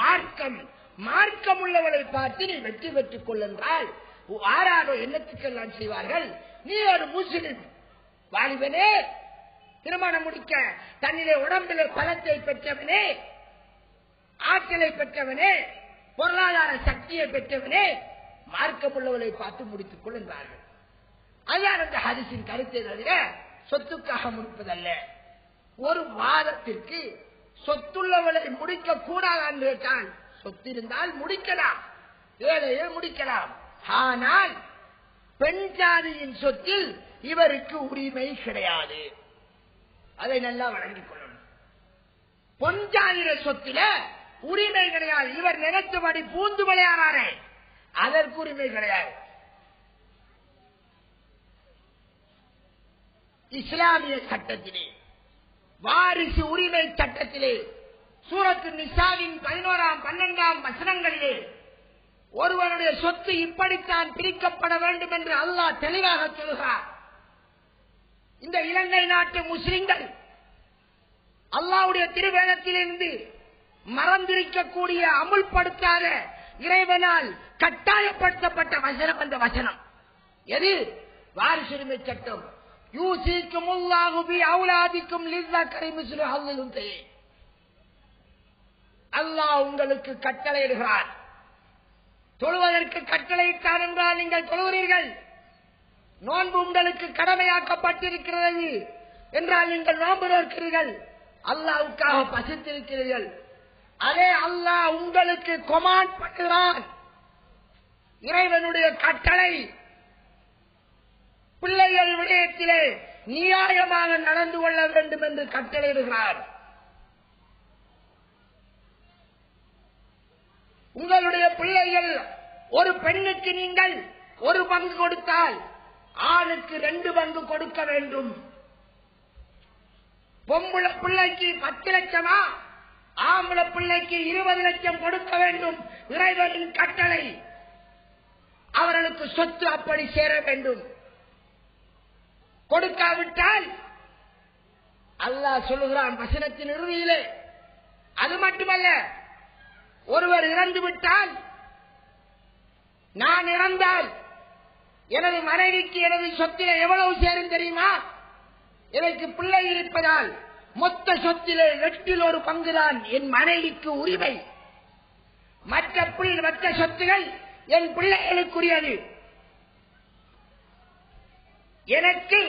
மார்க்கம் மார்க்கம் உள்ளவளை பார்த்து நீ வெற்றி பெற்றுக் கொள்ளென்றால் ஆறாரோ எண்ணத்துக்கெல்லாம் செய்வார்கள். நீ ஒரு முஸ்லிம் வாலிபனே திருமணம் முடிக்க தன்னிலே உடம்பிலே பலத்தை பெற்றவனே ஆற்றலை பெற்றவனே பொருளாதார சக்தியை பெற்றவனே மார்க்கம் உள்ளவளை பார்த்து முடித்துக் கொள்கின்றார்கள் அதுதான் அந்த ஹரிசின் கருத்தை தவிர சொத்துக்காக முடிப்பதல்ல. ஒரு வாதத்திற்கு சொத்துள்ளவளை முடிக்க கூடாதான் என்று சொத்து இருந்தால் முடிக்கலாம் வேலையை முடிக்கலாம். ஆனால் பெண் ஜாதியின் சொத்தில் இவருக்கு உரிமை கிடையாது. அதை நல்லா வழங்கிக் கொள்ளணும். பொன் ஜாதிர சொத்தில உரிமை கிடையாது. இவர் நினைத்தபடி பூந்து விளையாடாரே அதற்கு உரிமை கிடையாது. இஸ்லாமிய சட்டத்திலே வாரிசு உரிமை சட்டத்திலே சூரத்து நிசாவின் பதினோராம் பன்னெண்டாம் வசனங்களிலே ஒருவருடைய சொத்து இப்படித்தான் பிரிக்கப்பட வேண்டும் என்று அல்லாஹ் தெளிவாக சொல்கிறார். இந்த இலங்கை நாட்டு முஸ்லிம்கள் அல்லாவுடைய திருவேதத்திலிருந்து மறந்திருக்கக்கூடிய அமுல்படுத்தாத இறைவனால் கட்டாயப்படுத்தப்பட்ட வசனம் அந்த வசனம். எது? வாரிசுரிமை சட்டம். யூசிக்கும் உள்ளாகுபி அவுலாதிக்கும் லில்லா கரிமிசுலு அல்லலும் அல்லாஹ் உங்களுக்கு கட்டளையிடுகிறார் தொழுவதற்கு கட்டளையிட்டார் என்றால் நீங்கள் தொழுகிறீர்கள். நோன்பு உங்களுக்கு கடமையாக்கப்பட்டிருக்கிறது என்றால் நீங்கள் நோன்பு நோக்கிறீர்கள். அல்லாவுக்காக பசித்திருக்கிறீர்கள். அதே அல்லாஹ் உங்களுக்கு கொமாண்ட் பண்ணுகிறான். இறைவனுடைய கட்டளை பிள்ளைகள் விடயத்திலே நியாயமாக நடந்து கொள்ள வேண்டும் என்று கட்டளையிடுகிறார். உங்களுடைய பிள்ளைகள் ஒரு பெண்ணுக்கு நீங்கள் ஒரு பங்கு கொடுத்தால் ஆணுக்கு ரெண்டு பங்கு கொடுக்க வேண்டும். பொம்புள பிள்ளைக்கு பத்து லட்சமா ஆம்பளை பிள்ளைக்கு இருபது லட்சம் கொடுக்க வேண்டும். இறைவனின் கட்டளை. அவர்களுக்கு சொத்து அப்படி சேர வேண்டும். கொடுக்காவிட்டால் அல்லாஹ் சொல்லுகிறான் வசனத்தின் இறுதியிலே. அது மட்டுமல்ல ஒருவர் இறந்து விட்டால் நான் இறந்தால் எனது மனைவிக்கு எனது சொத்தில எவ்வளவு சேரும் தெரியுமா? எனக்கு பிள்ளை இருப்பதால் மொத்த சொத்திலே எட்டில் ஒரு பங்குதான் என் மனைவிக்கு உரிமை. மற்ற மற்ற சொத்துகள் என் பிள்ளைகளுக்குரியது. எனக்கு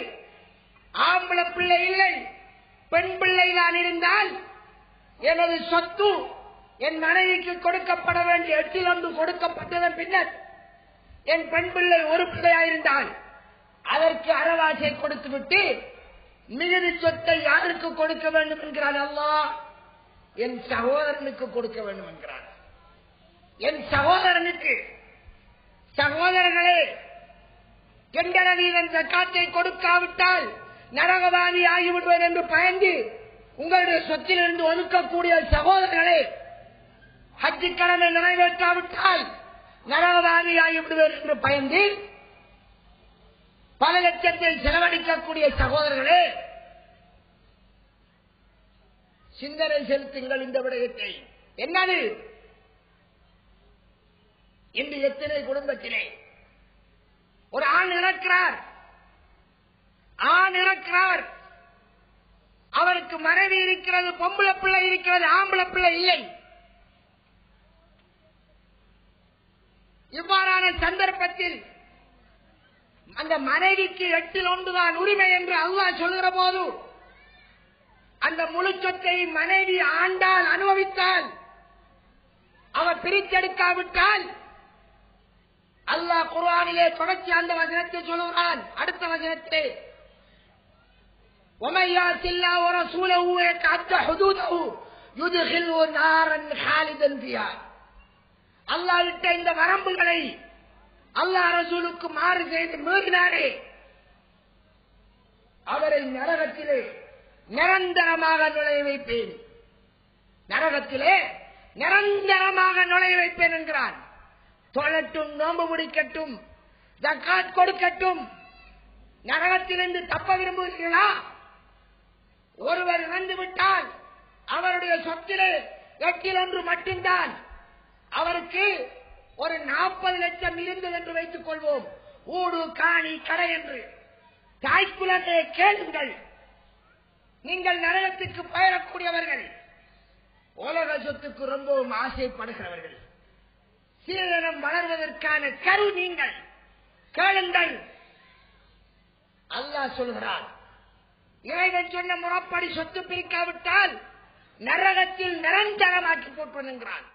ஆம்பளை பிள்ளை இல்லை பெண் பிள்ளை நான் இருந்தால் எனது சொத்து என் மனைவிக்கு கொடுக்கப்பட வேண்டிய எட்டில் ஒன்று கொடுக்கப்பட்டதன் பின்னர் என் பெண் பிள்ளை ஒரு பிள்ளையாயிருந்தால் அதற்கு அறவாசை கொடுத்துவிட்டு மிகுதி சொத்தை யாருக்கு கொடுக்க வேண்டும் என்கிறார் அல்லா என் சகோதரனுக்கு கொடுக்க வேண்டும் என்கிறார் என் சகோதரனுக்கு சகோதரர்களே கெண்டன வீரன் ஜக்காத்தை கொடுக்காவிட்டால் நரகவாதி ஆகிவிடுவேன் என்று பயந்து உங்களுடைய சொத்திலிருந்து ஒதுக்கக்கூடிய சகோதரர்களே ஹஜ்ஜி கடனை நிறைவேற்றாவிட்டால் நரகவாதி ஆகிவிடுவேன் என்று பயந்து பல லட்சத்தை செலவழிக்கக்கூடிய சகோதரர்களே சிந்தனை செலுத்துங்கள் இந்த விடயத்தை. என்னது? இன்று எத்தனை குடும்பத்திலே ஒரு ஆண் இறக்கிறார். ஆண் இறக்கிறார். அவருக்கு மனைவி இருக்கிறது பொம்பளை பிள்ளை இருக்கிறது ஆம்பளை பிள்ளை இல்லை. இவ்வாறான சந்தர்ப்பத்தில் அந்த மனைவிக்கு எட்டில் ஒன்றுதான் உரிமை என்று அல்லாஹ் சொல்கிற போது அந்த முழு சொத்தை மனைவி ஆண்டால் அனுபவித்தால் அவர் பிரித்தெடுக்காவிட்டால் அல்லாஹ் குரானிலே தொடர்ச்சி அந்த வசனத்தை சொல்லுகிறான். அடுத்த வசனத்தை. ஒமையா சில்லா ஒரு சூழவுவே காத்த ஹுதூதவு யுதுகில் ஒரு நாரன் ஹாலிதன் பியார் அல்லாஹிட்ட இந்த வரம்புகளை அல்லாஹ் ரசூலுக்கு மாறு செய்து மீறினாரே. அவரை நரகத்திலே நிரந்தரமாக நுழைய வைப்பேன். நரகத்திலே நிரந்தரமாக நுழைய வைப்பேன் என்கிறான். தொழட்டும் நோம்பு முடிக்கட்டும் ஜக்காத் கொடுக்கட்டும் நரகத்திலிருந்து தப்ப விரும்புகிறீர்களா? ஒருவர் இறந்துவிட்டால் அவருடைய சொத்திலே எட்டில் ஒன்று மட்டும்தான். அவருக்கு ஒரு நாற்பது லட்சம் இருந்தது என்று வைத்துக் கொள்வோம். ஊடு காணி கடை என்று. தாய்க்குலத்தை கேளுங்கள். நீங்கள் நரகத்துக்கு பயிரக்கூடியவர்கள் உலக சொத்துக்கு ரொம்பவும் ஆசைப்படுகிறவர்கள். சீரனம் வளர்வதற்கான கரு நீங்கள். கேளுங்கள். அல்லாஹ் சொல்கிறார் இறைவன் சொன்ன முறப்படி சொத்து பிரிக்காவிட்டால் நரகத்தில் நிரந்தரமாக்கி போட்டு என்கிறான்